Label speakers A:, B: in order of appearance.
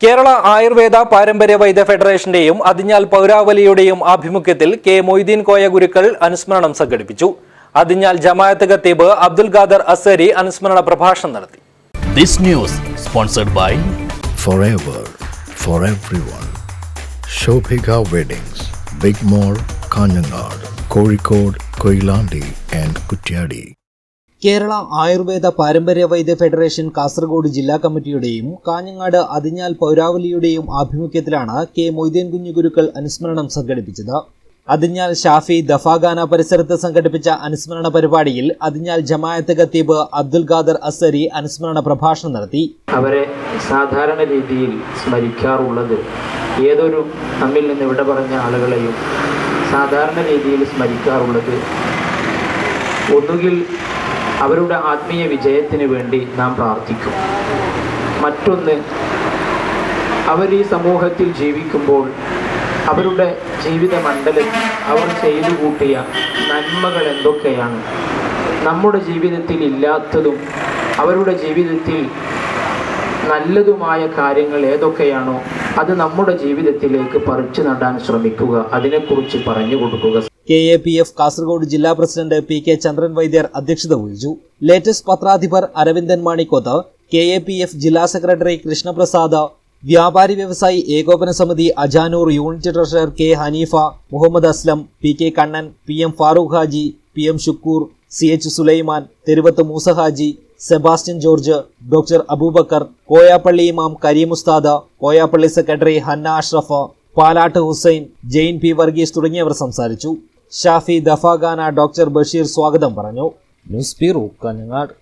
A: കേരള ആയുർവേദ പാരമ്പര്യ വൈദ്യ ഫെഡറേഷന്റെയും അതിഞ്ഞാൽ പൗരാവലിയുടെയും ആഭിമുഖ്യത്തിൽ കെ മൊയ്തീൻ കോയ ഗുരുക്കൾ അനുസ്മരണം സംഘടിപ്പിച്ചു അതിഞ്ഞാൽ ജമാഅത്ത് ഖത്തീബ് അബ്ദുൽ ഖാദർ അസരി അനുസ്മരണ പ്രഭാഷണം നടത്തി
B: This news sponsored by
C: forever for everyone. Shobhika Weddings, big mall Kanhangad Kozhikode Koilandi and Kutyadi.
A: Kerala Ayurveda പാരമ്പര്യ വൈദ്യ ഫെഡറേഷൻ കാസർഗോഡ് ജില്ലാ കമ്മിറ്റിയുടെയും കാഞ്ഞങ്ങാട് അതിഞ്ഞാൽ പൗരാവലിയുടെയും ആഭിമുഖ്യത്തിലാണ് കെ മൊയ്തീൻ കുഞ്ഞു ഗുരുക്കൾ അനുസ്മരണം സംഘടിപ്പിച്ചത്. അതിഞ്ഞാൽ ഷാഫി ദഫാഖാന പരിസരത്ത് സംഘടിപ്പിച്ച അനുസ്മരണ പരിപാടിയിൽ അതിഞ്ഞാൽ ജമായത്ത് ഖത്തീബ് അബ്ദുൽ ഖാദർ അസരി അനുസ്മരണ പ്രഭാഷണം നടത്തി.
D: അവരെ സാധാരണ രീതിയിൽ സ്മരിക്കാറുള്ളത് ഏതൊരു നമ്മിൽ നിന്ന് ഇവിടെ പറഞ്ഞ ആളുകളെയും സാധാരണ രീതിയിൽ സ്മരിക്കാറുള്ളത് ഒന്നുകിൽ അവരുടെ ആത്മീയ വിജയത്തിന് വേണ്ടി നാം പ്രാർത്ഥിക്കും. മറ്റൊന്ന് അവർ ഈ സമൂഹത്തിൽ ജീവിക്കുമ്പോൾ അവരുടെ ജീവിത മണ്ഡലത്തിൽ അവർ ചെയ്തു കൂട്ടിയ നന്മകൾ എന്തൊക്കെയാണ്? നമ്മുടെ ജീവിതത്തിൽ ഇല്ലാത്തതും അവരുടെ ജീവിതത്തിൽ നല്ലതുമായ കാര്യങ്ങൾ ഏതൊക്കെയാണോ അത് നമ്മുടെ ജീവിതത്തിലേക്ക് പറിച്ചു നടാൻ ശ്രമിക്കുക. അതിനെക്കുറിച്ച് പറഞ്ഞു കൊടുക്കുക.
A: K A P F Kasaragod ജില്ലാ president P K Chandran Vaidyar അധ്യക്ഷത വഹിച്ചു. Latest പത്രാധിപർ Aravindan Manikkoth K A P F ജില്ലാ സെക്രട്ടറി കൃഷ്ണപ്രസാദ് വ്യാപാരി വ്യവസായി ഏകോപന സമിതി Ajanur unit treasurer K Haneefa Muhammad Aslam P K Kannan P M Farooq Haji P M Shukkoor C H Sulaiman Theruvath Moosa Haji Sebastian George doctor Aboobacker Koyappalli ഇമാം കരീം ഉസ്താദ Koyappally secretary Hanna Ashraf Palatt Hussain Jain P Varghese തുടങ്ങിയവർ സംസാരിച്ചു. Shafi ദഫാഖാന doctor Basheer സ്വാഗതം പറഞ്ഞു. News bureau Kanhangad